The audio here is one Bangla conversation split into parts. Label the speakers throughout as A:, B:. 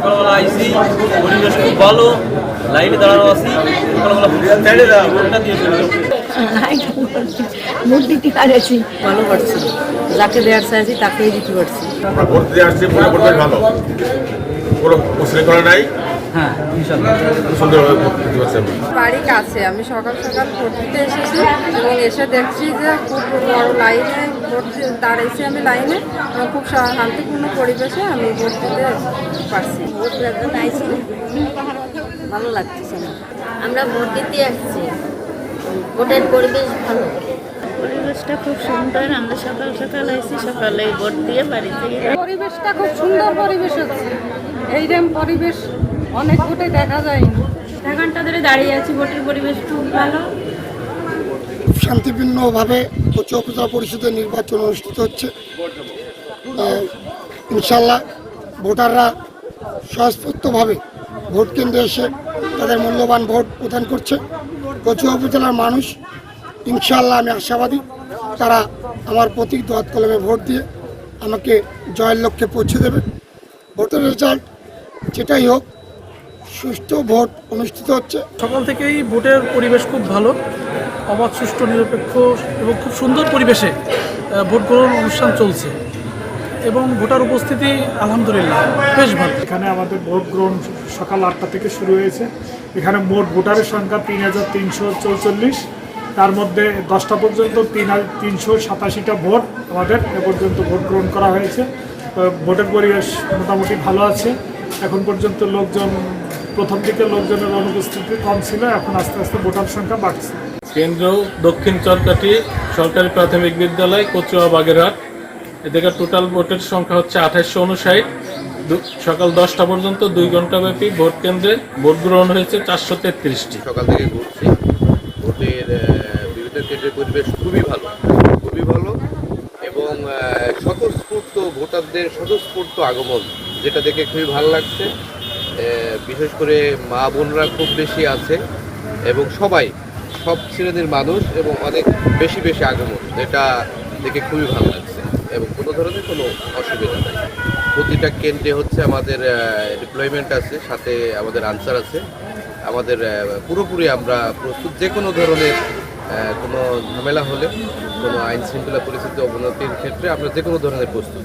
A: সকালবেলা আইসি পরিবেশ খুব ভালো লাইটে দাঁড়ানো আছি সকালবেলা ভোটটা দিয়ে।
B: ভোট দিতে পারেছি।
C: ভালো পারছি। যাকে দেওয়ার চাইছি তাকেই দিতে পারছি।
D: ভোট দিয়ে আসছি ভালো। কোনো উশৃঙ্খলা নাই।
A: হ্যাঁ
E: বাড়ি কাছে আমি সকাল সকাল ভোট দিতে এসেছি এবং এসে দেখছি যে খুব বড় লাইনে ভোট দি- দাঁড়িয়েছি আমি লাইনে। এবং খুব শান্তিপূর্ণ পরিবেশে আমি ভোট দিতে পারছি।
B: ভোট দিতে আইছি ভালো লাগতেছে না। আমরা ভোট দিতে আসছি। ভোটের পরিবেশ ভালো।
F: পরিবেশটা খুব সুন্দর। আমরা সকাল সকাল আইসি সকালে ভোট দিয়ে বাড়িতে
E: পরিবেশটা খুব সুন্দর পরিবেশ হচ্ছে। এইরকম পরিবেশ অনেক ভোটে দেখা যায়।
F: আধা ঘণ্টা ধরে দাঁড়িয়ে আছি ভোটের পরিবেশ খুব ভালো।
G: শান্তিপূর্ণভাবে উপজেলা পরিষদের নির্বাচন অনুষ্ঠিত হচ্ছে। ইনশাল্লাহ ভোটাররা স্বস্ফূর্তভাবে ভোট কেন্দ্রে এসে তাদের মূল্যবান ভোট প্রদান করছে। কচুয়া উপজেলার মানুষ ইনশাল্লাহ আমি আশাবাদী তারা আমার প্রতীক দোয়াত কলমে ভোট দিয়ে আমাকে জয়ের লক্ষ্যে পৌঁছে দেবে। ভোটের রেজাল্ট যেটাই হোক সুষ্ঠু ভোট অনুষ্ঠিত হচ্ছে।
H: সকাল থেকেই ভোটের পরিবেশ খুব ভালো অবাধ সুষ্ঠু নিরপেক্ষ এবং খুব সুন্দর পরিবেশে ভোট গ্রহণ অনুষ্ঠান চলছে এবং ভোটার উপস্থিতি আলহামদুলিল্লাহ বেশ ভালো।
I: এখানে আমাদের ভোট গ্রহণ সকাল আটটা থেকে শুরু হয়েছে। এখানে মোট ভোটারের সংখ্যা তিন হাজার তিনশো চৌচল্লিশ। তার মধ্যে দশটা পর্যন্ত তিন হাজার তিনশো সাতাশিটা ভোট আমাদের এ পর্যন্ত ভোট গ্রহণ করা হয়েছে। ভোটের পরিবেশ মোটামুটি ভালো আছে। এখন পর্যন্ত লোকজন প্রথম দিকে লোকজনের অনুপস্থিতি কম ছিল এখন আস্তে আস্তে ভোটার সংখ্যা বাড়ছে।
J: কেন্দ্র দক্ষিণ চরকাটি সরকারি প্রাথমিক বিদ্যালয় কচুয়া বাগেরহাট। এদিকে টোটাল ভোটের সংখ্যা হচ্ছে আঠাশশো উনষাট। সকাল দশটা পর্যন্ত দুই ঘণ্টা ব্যাপী ভোট কেন্দ্রে ভোট গ্রহণ হয়েছে চারশো তেত্রিশটি।
K: সকাল থেকে ঘুরছি ভোটের বিভিন্ন কেন্দ্রের পরিবেশ খুবই ভালো খুবই ভালো এবং স্বতঃস্ফূর্ত ভোটারদের স্বতঃস্ফূর্ত আগমন। যেটা দেখে খুবই ভালো লাগছে। বিশেষ করে মা বোনরা খুব বেশি আছে এবং সবাই, সব শ্রেণির মানুষ এবং অনেক বেশি বেশি আগমন, যেটা দেখে খুবই ভালো লাগছে এবং কোনো ধরনের কোনো অসুবিধা নেই। প্রতিটা কেন্দ্রে হচ্ছে আমাদের ডিপ্লয়মেন্ট আছে, সাথে আমাদের আনসার আছে। আমাদের পুরোপুরি আমরা প্রস্তুত যে কোনো ধরনের কোনো ঝামেলা হলে, কোনো আইন শৃঙ্খলা পরিস্থিতি অবনতির ক্ষেত্রে আমরা যে কোনো ধরনের প্রস্তুত।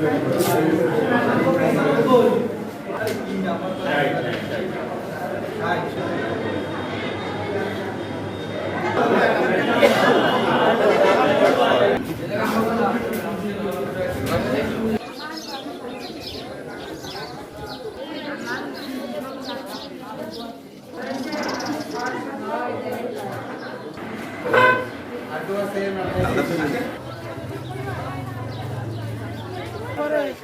H: Gracias.